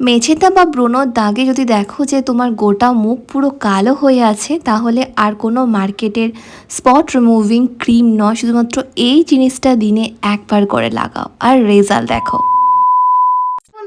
মেঝেতে বা ব্রণর দাগে যদি দেখো যে তোমার গোটা মুখ পুরো কালো হয়ে আছে, তাহলে আর কোনো মার্কেটের স্পট রিমুভিং ক্রিম নয়, শুধুমাত্র এই জিনিসটা দিনে একবার করে লাগাও। আর রেজাল্ট দেখো।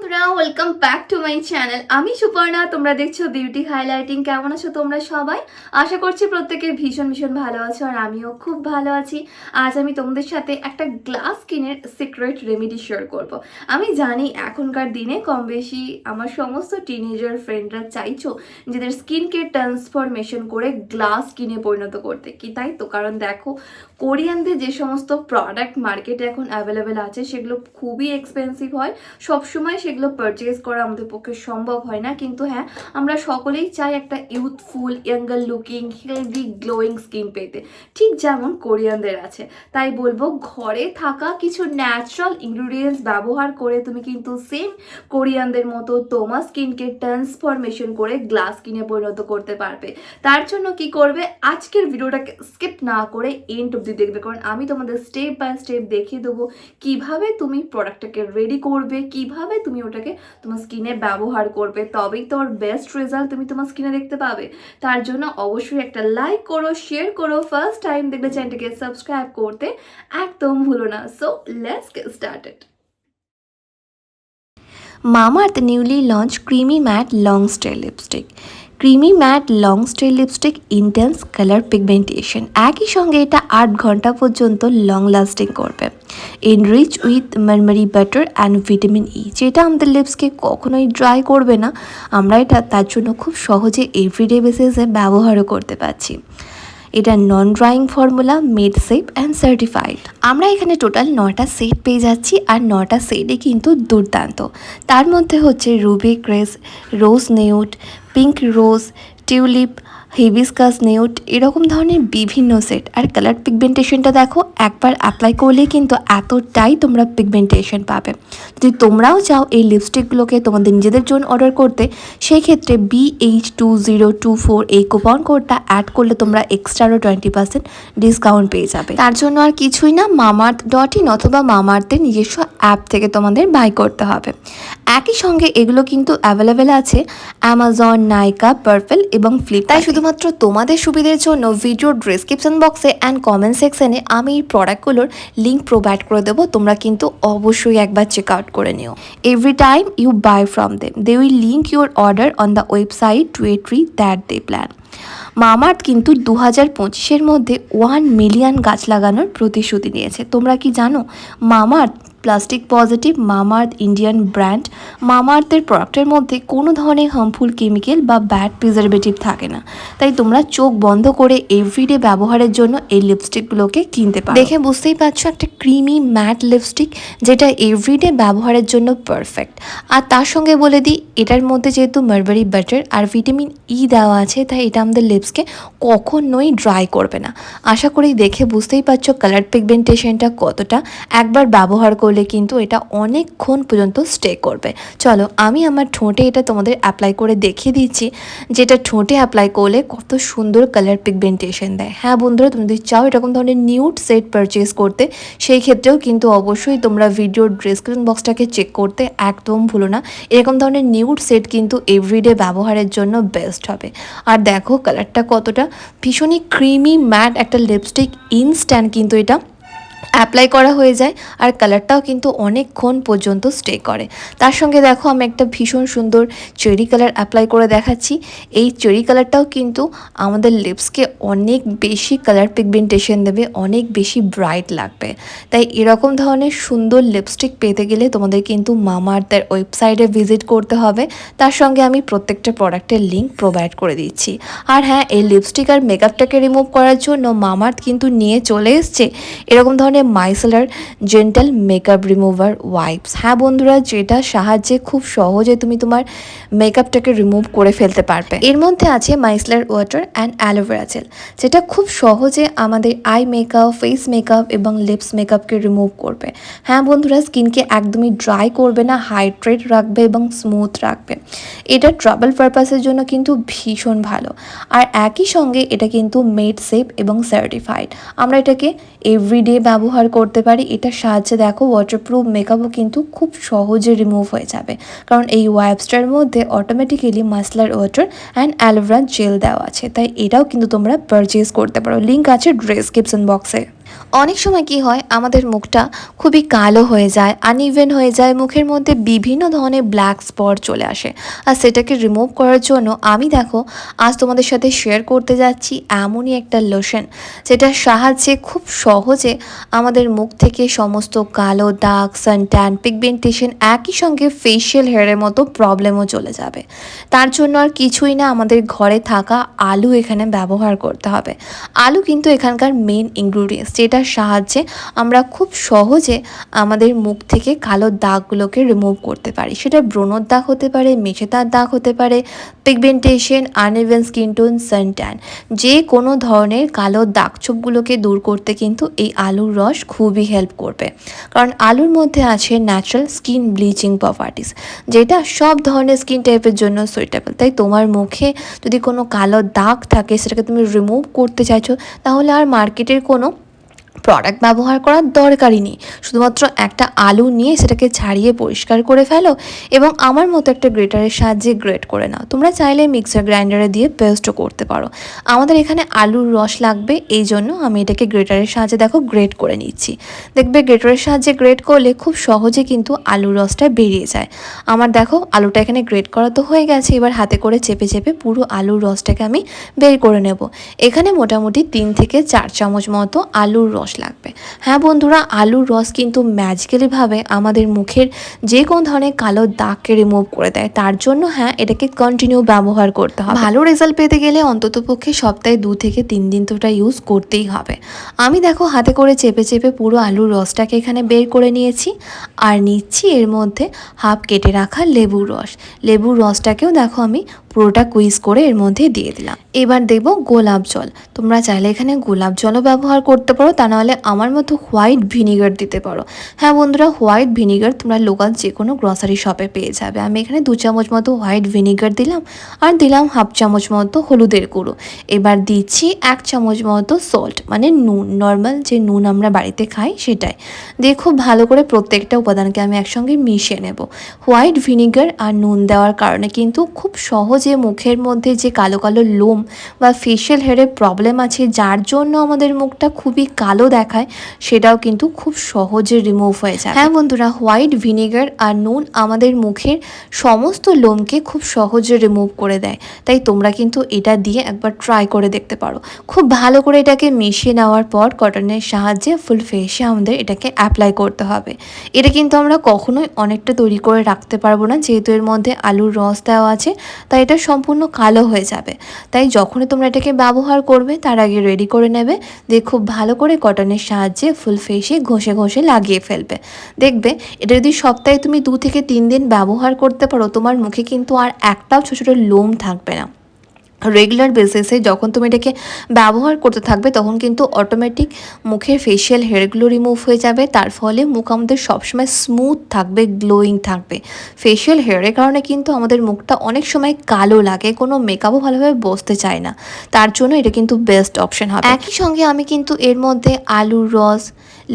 বন্ধুরা welcome back to my channel আমি সুপর্ণা, তোমরা দেখছ বিউটি হাইলাইটিং কেমন আছো তোমরা সবাই? আশা করছি প্রত্যেকে ভীষণ ভীষণ ভালো আছো আর আমিও খুব ভালো আছি। আজ আমি তোমাদের সাথে একটা গ্লাস স্কিনের সিক্রেট রেমেডি শেয়ার করব। আমি জানি এখনকার দিনে কম বেশি আমার সমস্ত টিনেজার ফ্রেন্ডরা চাইছো নিজেদের স্কিনকে ট্রান্সফরমেশন করে গ্লাস স্কিনে পরিণত করতে। কি তাই তো? কারণ দেখো, কোরিয়ানদের যে সমস্ত প্রোডাক্ট মার্কেটে এখন অ্যাভেলেবেল আছে, সেগুলো খুবই এক্সপেন্সিভ হয়। সবসময় সেগুলো পারচেস করা আমাদের পক্ষে সম্ভব হয় না, কিন্তু হ্যাঁ আমরা সকলেই চাই একটা youthful younger looking healthy glowing skin পেতে। ঠিক যেমন কোরিয়ানদের আছে। তাই বলব, ঘরে থাকা কিছু ন্যাচারাল ইনগ্রিডিয়েন্টস ব্যবহার করে তুমি কিন্তু সেম কোরিয়ানদের মতো তোমার স্কিনকে ট্রান্সফরমেশন করে গ্লাস স্কিনে পরিণত করতে পারবে। তার জন্য কি করবে? আজকের ভিডিওটাকে স্কিপ না করে এন্ড অব্দি দেখবে, কারণ আমি তোমাদের স্টেপ বাই স্টেপ দেখিয়ে দেবো কীভাবে তুমি প্রোডাক্টটাকে রেডি করবে, কীভাবে তুমি ওটাকে তোমার স্কিনে ব্যবহার করবে, তবেই তোমার বেস্ট রেজাল্ট তুমি তোমার স্কিনে দেখতে পাবে। তার জন্য অবশ্যই একটা লাইক করো শেয়ার করো ফার্স্ট টাইম দেখলে চ্যানেলটাকে সাবস্ক্রাইব করতে একদম ভুলো না। So let's get started Mamaearth newly launch creamy matte long stay lipstick creamy matte long stay lipstick intense colour pigmentation একই সঙ্গে এটা আট ঘণ্টা পর্যন্ত লং লাস্টিং করবে। Enrich with murumuru butter and vitamin E যেটা আমাদের লিপসকে কখনোই ড্রাই করবে না। আমরা এটা তার জন্য খুব সহজে এভরিডে বেসিসে ব্যবহারও করতে পারছি। এটা non drying formula made safe and certified আমরা এখানে টোটাল নটা সেট পেয়ে যাচ্ছি আর নটা সেটই কিন্তু দুর্দান্ত। তার মধ্যে হচ্ছে ruby crush rose nude pink rose tulip hibiscus nude এরকম ধরনের বিভিন্ন সেট আর কালার পিগমেন্টেশনটা দেখো, একবার অ্যাপ্লাই করলে কিন্তু এতটাই তোমরা পিগমেন্টেশন পাবে। যদি তোমরাও চাও এই লিপস্টিকগুলোকে তোমাদের নিজেদের জন্য অর্ডার করতে সেই ক্ষেত্রে BH two zero two four এই কুপন কোডটা অ্যাড করলে তোমরা এক্সট্রা এক্সট্রারও টোয়েন্টি পার্সেন্ট ডিসকাউন্ট পেয়ে যাবে। তার জন্য আর কিছুই না মামার্থ ডট ইন অথবা মামার্থের নিজস্ব অ্যাপ থেকে তোমাদের বাই করতে হবে। একই সঙ্গে এগুলো কিন্তু অ্যাভেলেবেল আছে অ্যামাজন নাইকা পার্পেল এবং ফ্লিপ তাই শুধুমাত্র তোমাদের সুবিধের জন্য ভিডিওর ডিসক্রিপশন বক্সে অ্যান্ড কমেন্ট সেকশনে আমি এই প্রোডাক্টগুলোর লিঙ্ক প্রোভাইড করে দেবো। তোমরা কিন্তু অবশ্যই একবার চেক আউট করে নিও। Every time you buy from them they will link your order on the website to a tree that they plant Mamaearth কিন্তু দু হাজার পঁচিশের মধ্যে ওয়ান মিলিয়ন গাছ লাগানোর প্রতিশ্রুতি নিয়েছে তোমরা কি জানো Mamaearth plastic positive Mamaearth Indian brand. মামার্থের প্রোডাক্টের মধ্যে কোনো ধরনের হার্মফুল কেমিক্যাল বা ব্যাড প্রিজারভেটিভ থাকে না। তাই তোমরা চোখ বন্ধ করে এভরিডে ব্যবহারের জন্য এই লিপস্টিকগুলোকে কিনতে পারো। দেখে বুঝতেই পারছ একটা ক্রিমি ম্যাট লিপস্টিক যেটা এভরিডে ব্যবহারের জন্য পারফেক্ট আর তার সঙ্গে বলে দিই, এটার মধ্যে যেহেতু মারবারি বাটার আর ভিটামিন ই দেওয়া আছে, তাই এটা আমাদের লিপসকে কখনোই ড্রাই করবে না। আশা করি দেখে বুঝতেই পারছ কালার পিগমেন্টেশনটা কতটা। একবার ব্যবহার করলে কিন্তু এটা অনেকক্ষণ পর্যন্ত স্টে করবে। চলো, আমি আমার ঠোঁটে এটা তোমাদের অ্যাপ্লাই করে দেখিয়ে দিচ্ছি। যেটা ঠোঁটে অ্যাপ্লাই করলে কত সুন্দর কালার পিগমেন্টেশন দেয়। হ্যাঁ বন্ধুরা তুমি যদি চাও এরকম ধরনের নিউড সেট পারচেস করতে, সেই ক্ষেত্রেও কিন্তু অবশ্যই তোমরা ভিডিওর ডিসক্রিপশন বক্সটাকে চেক করতে একদম ভুলো না। এরকম ধরনের নিউড সেট কিন্তু এভরিডে ব্যবহারের জন্য বেস্ট হবে। আর দেখো কালারটা কতটা, ভীষণই ক্রিমি ম্যাট একটা লিপস্টিক ইনস্ট্যান্ট কিন্তু এটা অ্যাপ্লাই করা হয়ে যায় আর কালারটাও কিন্তু অনেকক্ষণ পর্যন্ত স্টে করে। তার সঙ্গে দেখো আমি একটা ভীষণ সুন্দর চেরি কালার অ্যাপ্লাই করে দেখাচ্ছি। এই চেরি কালারটাও কিন্তু আমাদের লিপসকে অনেক বেশি কালার পিগমেন্টেশন দেবে, অনেক বেশি ব্রাইট লাগবে। তাই এরকম ধরনের সুন্দর লিপস্টিক পেতে গেলে তোমাদের কিন্তু মামার্থের ওয়েবসাইটে ভিজিট করতে হবে। তার সঙ্গে আমি প্রত্যেকটা প্রোডাক্টের লিঙ্ক প্রোভাইড করে দিচ্ছি। আর হ্যাঁ এই লিপস্টিক আর মেকআপটাকে রিমুভ করার জন্য মামার্থ কিন্তু নিয়ে চলে এসছে। এরকম ধরনের micellar gentle makeup remover wipes হ্যাঁ বন্ধুরা, যেটা সাহায্যে খুব সহজে তুমি তোমার মেকআপটাকে রিমুভ করে ফেলতে পারবে। এর মধ্যে আছে micellar water and aloe vera gel যেটা খুব সহজে আমাদের আই মেকআপ ফেস মেকআপ এবং লিপস মেকআপকে রিমুভ করবে। হ্যাঁ বন্ধুরা স্কিনকে একদমই ড্রাই করবে না হাইড্রেট রাখবে এবং স্মুথ রাখবে। এটা ট্রাভেল পারপাসের জন্য কিন্তু ভীষণ ভালো। আর একই সঙ্গে এটা কিন্তু মেড সেফ এবং সার্টিফাইড আমরা এটাকে এভরিডে ব্যবহার ব্যবহার করতে পারি, এটার সাহায্যে দেখো ওয়াটারপ্রুফ মেকআপও কিন্তু খুব সহজে রিমুভ হয়ে যাবে। কারণ এই ওয়াইপসটার মধ্যে automatically micellar water and aloe vera gel দেওয়া আছে, তাই এটাও কিন্তু তোমরা পারচেস করতে পারো। লিঙ্ক আছে ড্রেসক্রিপশন বক্সে অনেক সময় কি হয়, আমাদের মুখটা খুবই কালো হয়ে যায় আনইভেন হয়ে যায়, মুখের মধ্যে বিভিন্ন ধরনের ব্ল্যাক স্পট চলে আসে। আর সেটাকে রিমুভ করার জন্য আমি দেখো, আজ তোমাদের সাথে শেয়ার করতে যাচ্ছি এমনই একটা লোশন যেটার সাহায্যে খুব সহজে আমাদের মুখ থেকে সমস্ত কালো দাগ সানট্যান পিগমেন্টেশন একই সঙ্গে ফেশিয়াল হেয়ারের মতো প্রবলেমও চলে যাবে। তার জন্য আর কিছুই না আমাদের ঘরে থাকা আলু এখানে ব্যবহার করতে হবে। আলু কিন্তু এখানকার মেন ইনগ্রিডিয়েন্টস যেটার সাহায্যে আমরা খুব সহজে আমাদের মুখ থেকে কালো দাগগুলোকে রিমুভ করতে পারি। সেটা ব্রণর দাগ হতে পারে মেছেতার দাগ হতে পারে pigmentation uneven skin tone suntan যে কোনো ধরনের কালো দাগছোপগুলোকে দূর করতে কিন্তু এই আলুর রস খুবই হেল্প করবে। কারণ আলুর মধ্যে আছে ন্যাচারাল স্কিন ব্লিচিং প্রপার্টিস যেটা সব ধরনের স্কিন টাইপের জন্য সুইটেবল তাই তোমার মুখে যদি কোনো কালো দাগ থাকে, সেটাকে তুমি রিমুভ করতে চাইছো, তাহলে আর মার্কেটের কোনো প্রোডাক্ট ব্যবহার করার দরকারই নেই। শুধুমাত্র একটা আলু নিয়ে সেটাকে ছাড়িয়ে পরিষ্কার করে ফেলো এবং আমার মতো একটা গ্রেটারের সাহায্যে গ্রেট করে নাও। তোমরা চাইলে মিক্সার গ্রাইন্ডারে দিয়ে পেস্টও করতে পারো। আমাদের এখানে আলুর রস লাগবে, এই জন্য আমি এটাকে গ্রেটারের সাহায্যে দেখো গ্রেট করে নিচ্ছি। দেখবে গ্রেটারের সাহায্যে গ্রেট করলে খুব সহজে কিন্তু আলুর রসটা বেরিয়ে যায়। আমার দেখো আলুটা এখানে গ্রেট করা তো হয়ে গেছে, এবার হাতে করে চেপে চেপে পুরো আলুর রসটাকে আমি বের করে নেব। এখানে মোটামুটি তিন থেকে চার চামচ মতো আলুর রস লাগবে। হ্যাঁ বন্ধুরা, আলুর রস কিন্তু ম্যাজিক্যালিভাবে আমাদের মুখের যে কোনো ধরনের কালো দাগকে রিমুভ করে দেয়। তার জন্য হ্যাঁ এটাকে কন্টিনিউ ব্যবহার করতে হবে। ভালো রেজাল্ট পেতে গেলে অন্তত পক্ষে সপ্তাহে দু থেকে তিন দিন তো ওটা ইউজ করতেই হবে। আমি দেখো হাতে করে চেপে চেপে পুরো আলুর রসটাকে এখানে বের করে নিয়েছি আর নিচ্ছি এর মধ্যে হাফ কেটে রাখা লেবুর রস। লেবুর রসটাকেও দেখো আমি পুরোটা কুইজ করে এর মধ্যে দিয়ে দিলাম। এবার দেব গোলাপ জল। তোমরা চাইলে এখানে গোলাপ জলও ব্যবহার করতে পারো, তা নাহলে আমার মতো হোয়াইট ভিনিগার দিতে পারো। হ্যাঁ বন্ধুরা হোয়াইট ভিনিগার তোমরা লোকাল যে কোনো গ্রসারি শপে পেয়ে যাবে। আমি এখানে দু চামচ মতো হোয়াইট ভিনিগার দিলাম আর দিলাম হাফ চামচ মতো হলুদের গুঁড়ো। এবার দিচ্ছি এক চামচ মতো সল্ট মানে নুন নর্মাল যে নুন আমরা বাড়িতে খাই সেটাই। দিয়ে খুব ভালো করে প্রত্যেকটা উপাদানকে আমি একসঙ্গে মিশিয়ে নেব। হোয়াইট ভিনিগার আর নুন দেওয়ার কারণে কিন্তু খুব সহজে মুখের মধ্যে যে কালো কালো লোম বা ফেশিয়াল হেয়ারের প্রবলেম আছে, যার জন্য আমাদের মুখটা খুবই কালো দেখায়, সেটাও কিন্তু খুব সহজে রিমুভ হয়ে যায়। হ্যাঁ বন্ধুরা হোয়াইট ভিনেগার আর নুন আমাদের মুখের সমস্ত লোমকে খুব সহজে রিমুভ করে দেয়। তাই তোমরা কিন্তু এটা দিয়ে একবার ট্রাই করে দেখতে পারো। খুব ভালো করে এটাকে মিশিয়ে নেওয়ার পর কটনের সাহায্যে ফুল ফেসে আমাদের এটাকে অ্যাপ্লাই করতে হবে। এটা কিন্তু আমরা কখনোই অনেকটা তৈরি করে রাখতে পারব না, যেহেতু এর মধ্যে আলুর রস দেওয়া আছে, তাই এটা সম্পূর্ণ কালো হয়ে যাবে। তাই যখনই তোমরা এটাকে ব্যবহার করবে, তার আগে রেডি করে নেবে, দিয়ে খুব ভালো করে কটনের সাহায্যে ফুল ফেসে ঘষে ঘষে লাগিয়ে ফেলবে। দেখবে, এটা যদি সপ্তাহে তুমি দু থেকে তিন দিন ব্যবহার করতে পারো, তোমার মুখে কিন্তু আর একটাও ছোটো ছোটো লোম থাকবে না। রেগুলার বেসিসে যখন তুমি এটাকে ব্যবহার করতে থাকবে, তখন কিন্তু অটোমেটিক মুখের ফেশিয়াল হেয়ারগুলো রিমুভ হয়ে যাবে। তার ফলে মুখ আমাদের সবসময় স্মুথ থাকবে গ্লোয়িং থাকবে। ফেশিয়াল হেয়ারের কারণে কিন্তু আমাদের মুখটা অনেক সময় কালো লাগে, কোনো মেকআপও ভালোভাবে বসতে চায় না। তার জন্য এটা কিন্তু বেস্ট অপশন হবে। একই সঙ্গে আমি কিন্তু এর মধ্যে আলুর রস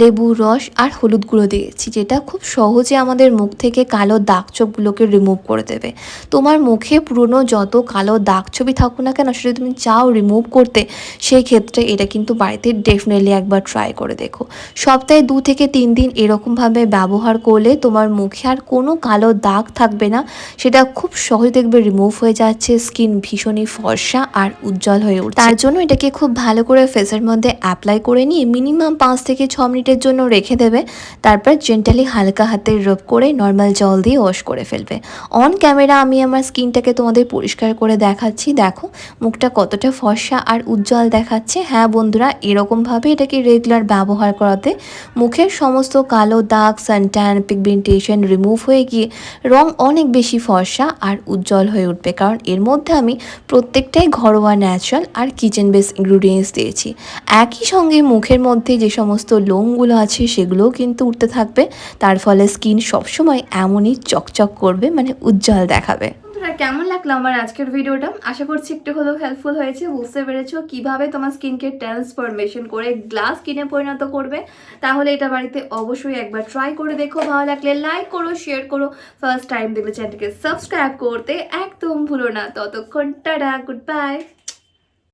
লেবুর রস আর হলুদ গুঁড়ো দিয়েছি, যেটা খুব সহজে আমাদের মুখ থেকে কালো দাগ চোখগুলোকে রিমুভ করে দেবে। তোমার মুখে পুরনো যত কালো দাগ ছবি থাকুক না কেন, সেটা তুমি চাও রিমুভ করতে, সেই ক্ষেত্রে এটা কিন্তু বাড়িতে ডেফিনেটলি একবার ট্রাই করে দেখো। সপ্তাহে দু থেকে তিন দিন এরকমভাবে ব্যবহার করলে তোমার মুখে আর কোনো কালো দাগ থাকবে না, সেটা খুব সহজে দেখবে রিমুভ হয়ে যাচ্ছে স্কিন ভীষণই ফর্সা আর উজ্জ্বল হয়ে উঠছে। তার জন্য এটাকে খুব ভালো করে ফেসের মধ্যে অ্যাপ্লাই করে নিয়ে মিনিমাম পাঁচ থেকে ছ মিনিটের জন্য রেখে দেবে। তারপর জেন্টালি হালকা হাতে রব করে নর্মাল জল দিয়ে ওয়াশ করে ফেলবে। অন ক্যামেরা আমি আমার স্কিনটাকে তোমাদের পরিষ্কার করে দেখাচ্ছি। দেখো, মুখটা কতটা ফর্সা আর উজ্জ্বল দেখাচ্ছে। হ্যাঁ বন্ধুরা, এরকমভাবে এটাকে রেগুলার ব্যবহার করাতে মুখের সমস্ত কালো দাগ সানট্যান পিগমেন্টেশন রিমুভ হয়ে গিয়ে রং অনেক বেশি ফর্সা আর উজ্জ্বল হয়ে উঠবে। কারণ এর মধ্যে আমি প্রত্যেকটাই ঘরোয়া ন্যাচারাল আর কিচেন বেস ইনগ্রিডিয়েন্টস দিয়েছি। একই সঙ্গে মুখের মধ্যে যে সমস্ত লোমগুলো আছে, সেগুলোও কিন্তু উঠতে থাকবে। তার ফলে স্কিন সবসময় এমনই চকচক করবে মানে উজ্জ্বল দেখাবে। কেমন লাগল আমার আজকের ভিডিওটা? আশা করছি একটু হলেও হেল্পফুল হয়েছে, বুঝতে পেরেছ কীভাবে তোমার স্কিনকে ট্রান্সফরমেশন করে গ্লাস স্কিনে পরিণত করবে। তাহলে এটা বাড়িতে অবশ্যই একবার ট্রাই করে দেখো। ভালো লাগলে লাইক করো শেয়ার করো। ফার্স্ট টাইম দেখলে চ্যানেলকে সাবস্ক্রাইব করতে একদম ভুলো না। ততক্ষণ টাটা গুড বাই